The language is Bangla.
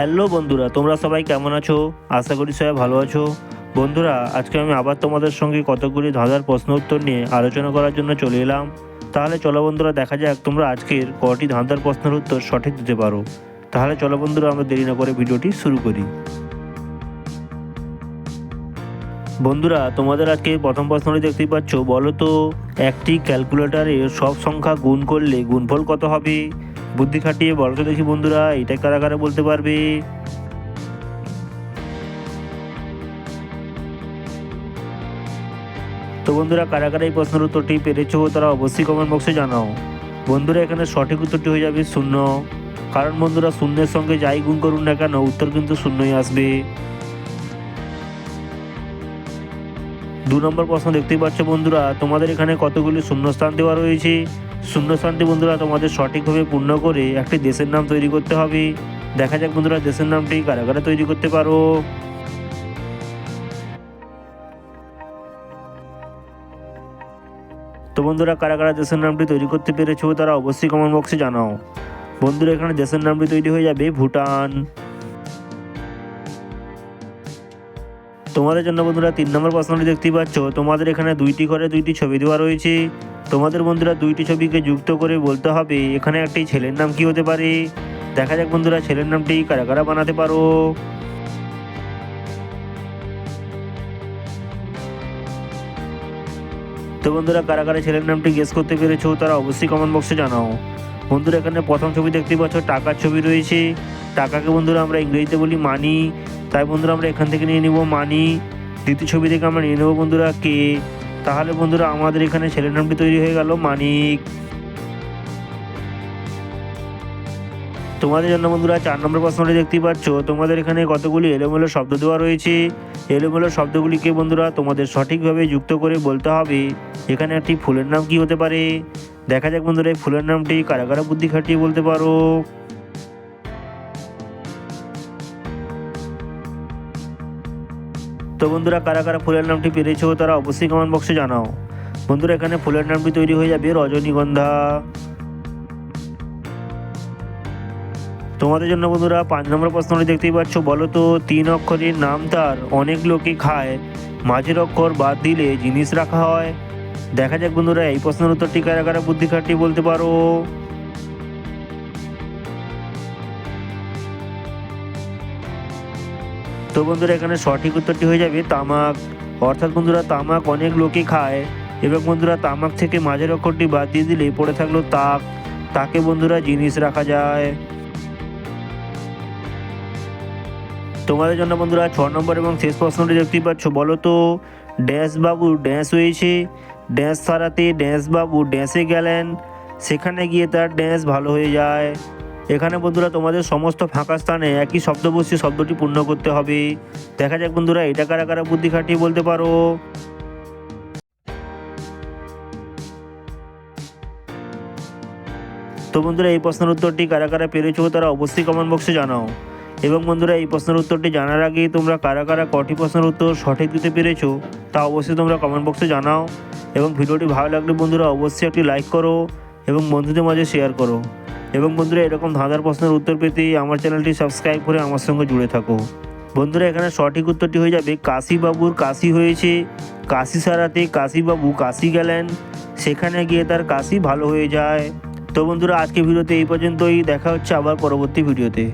হ্যালো বন্ধুরা, তোমরা সবাই কেমন আছো? আশা করি সবাই ভালো আছো। বন্ধুরা, আজকে আমি আবার তোমাদের সঙ্গে কতগুলি ধাঁধার প্রশ্ন উত্তর নিয়ে আলোচনা করার জন্য চলে এলাম। তাহলে চলো বন্ধুরা, দেখা যাক তোমরা আজকের কটি ধাঁধার প্রশ্নের উত্তর সঠিক দিতে পারো। তাহলে চলো বন্ধুরা, আমরা দেরি না করে ভিডিওটি শুরু করি। বন্ধুরা, তোমাদের আজকে প্রথম প্রশ্নটি দেখতেই পাচ্ছ। বলো তো, একটি ক্যালকুলেটরে সব সংখ্যা গুণ করলে গুণফল কত হবে? বুদ্ধি খাটিয়ে বলো তো দেখি বন্ধুরা এটা কারা কারা বলতে পারবে? তো বন্ধুরা, কারা কারা এই প্রশ্নের উত্তরটি পেরেছ তারা অবশ্যই কমেন্ট বক্সে জানাও। বন্ধুরা, এখানে সঠিক উত্তরটি হয়ে যাবে শূন্য। কারণ বন্ধুরা, শূন্যের সঙ্গে যাই গুণ করুন না কেন, উত্তর কিন্তু শূন্যই আসবে। দু নম্বর প্রশ্ন দেখতেই পাচ্ছ বন্ধুরা, তোমাদের এখানে কতগুলি শূন্যস্থান দেওয়া রয়েছে? শূন্যস্থানটি বন্ধুরা, তোমাদের সঠিকভাবে পূর্ণ করে একটি দেশের নাম তৈরি করতে হবে। দেখা যাক বন্ধুরা, দেশের নামটি কারা কারা তৈরি করতে পারো। তো বন্ধুরা, কারা কারা দেশের নামটি তৈরি করতে পেরেছ, তারা অবশ্যই কমেন্ট বক্সে জানাও। বন্ধুরা, এখানে দেশের নামটি তৈরি হয়ে যাবে ভুটান। তোমাদের জন্য বন্ধুরা তিন নম্বর প্রশ্নটি দেখতেই পাচ্ছ। তোমাদের এখানে দুইটি ঘরে দুইটি ছবি দেওয়া রয়েছে। তোমাদের বন্ধুরা দুইটি ছবিকে যুক্ত করে বলতে হবে, এখানে একটি ছেলের নাম কি হতে পারে? দেখা যাক বন্ধুরা ছেলের নামটি কারা কারা বানাতে পারো। তো বন্ধুরা, কারা কারা ছেলের নামটি গেস করতে পেরেছ তারা অবশ্যই কমেন্ট বক্সে জানাও। বন্ধুরা, এখানে প্রথম ছবি দেখতে পাচ্ছ, টাকার ছবি রয়েছে। টাকাকে বন্ধুরা আমরা ইংরেজিতে বলি মানি তাই বন্ধুরা আমরা এখান থেকে নিয়ে নেব মানি। দ্বিতীয় ছবি থেকে আমরা নিয়ে নেব বন্ধুরা কে। তাহলে বন্ধুরা আমাদের এখানে ছেলের নামটি তৈরি হয়ে গেল মানিক। তোমাদের জন্য বন্ধুরা চার নম্বর প্রশ্নটি দেখতেই পাচ্ছ। তোমাদের এখানে কতগুলি এলোমেলো শব্দ দেওয়া রয়েছে? এলোমেলো শব্দগুলিকে বন্ধুরা তোমাদের সঠিকভাবে যুক্ত করে বলতে হবে। এখানে একটি ফুলের নাম কি হতে পারে? দেখা যাক বন্ধুরা এই ফুলের নামটি কারা কারা বুদ্ধি খাটিয়ে বলতে পারো। তো বন্ধুরা, কারা কারা ফুলের নামটি পেরেছ তারা অবশ্যই কমেন্ট বক্সে জানাও। বন্ধুরা, এখানে ফুলের নামটি তৈরি হয়ে যাবে রজনীগন্ধা। তোমাদের জন্য বন্ধুরা, পাঁচ নম্বর প্রশ্নটি দেখতেই পাচ্ছ বলো তো তিন অক্ষরের নাম তার, অনেক লোকই খায়। মাঝের অক্ষর বাদ দিলে জিনিস রাখা হয়। দেখা যাক বন্ধুরা, এই প্রশ্নের উত্তরটি কারা কারা বুদ্ধি খাটিয়ে বলতে পারো? তো বন্ধুরা, এখানে সঠিক উত্তরটি হয়ে যাবে, তামাক। অর্থাৎ বন্ধুরা, তামাক অনেক লোকে খায়। এবং বন্ধুরা, তামাক থেকে মাঝের অক্ষরটি বাদ দিয়ে দিলে পড়ে থাকল তাক। তাকে বন্ধুরা, জিনিস রাখা যায়। তোমাদের জন্য বন্ধুরা, ছ নম্বর এবং শেষ প্রশ্নটি দেখতেই পাচ্ছ, বলো তো, ড্যাশ বাবু ড্যাশ হয়েছে। ড্যাশ সারাতে ড্যাশ বাবু ড্যাশে গেলেন। সেখানে গিয়ে তার ড্যাশ ভালো হয়ে যায়। এখানে বন্ধুরা তোমাদের সমস্ত ফাঁকা স্থানে একই শব্দ বসিয়ে শব্দটি পূর্ণ করতে হবে। দেখা যাক বন্ধুরা এটা কারা কারা বুদ্ধি খাটিয়ে বলতে পারো। তো বন্ধুরা এই প্রশ্নের উত্তরটি কারা কারা পেরেছ তারা অবশ্যই কমেন্ট বক্সে জানাও। এবং বন্ধুরা এই প্রশ্নের উত্তরটি জানার আগে তোমরা কারা কারা কটি প্রশ্নের উত্তর সঠিক দিতে পেরেছ তা অবশ্যই তোমরা কমেন্ট বক্সে জানাও। এবং ভিডিওটি ভালো লাগলে বন্ধুরা অবশ্যই একটি লাইক করো এবং বন্ধুদের মাঝে শেয়ার করো। এবং বন্ধুরা, এরকম ধাঁধার প্রশ্নের উত্তর পেতে আমার চ্যানেলটি সাবস্ক্রাইব করে আমার সঙ্গে জুড়ে থাকো। বন্ধুরা, এখানে সঠিক উত্তরটি হয়ে যাবে, কাশিবাবুর কাশি হয়েছে, কাশি সারাতে কাশিবাবু কাশি গেলেন, সেখানে গিয়ে তার কাশি ভালো হয়ে যায়। তো বন্ধুরা আজকে ভিডিওতে এই পর্যন্তই, দেখা হচ্ছে আবার পরবর্তী ভিডিওতে।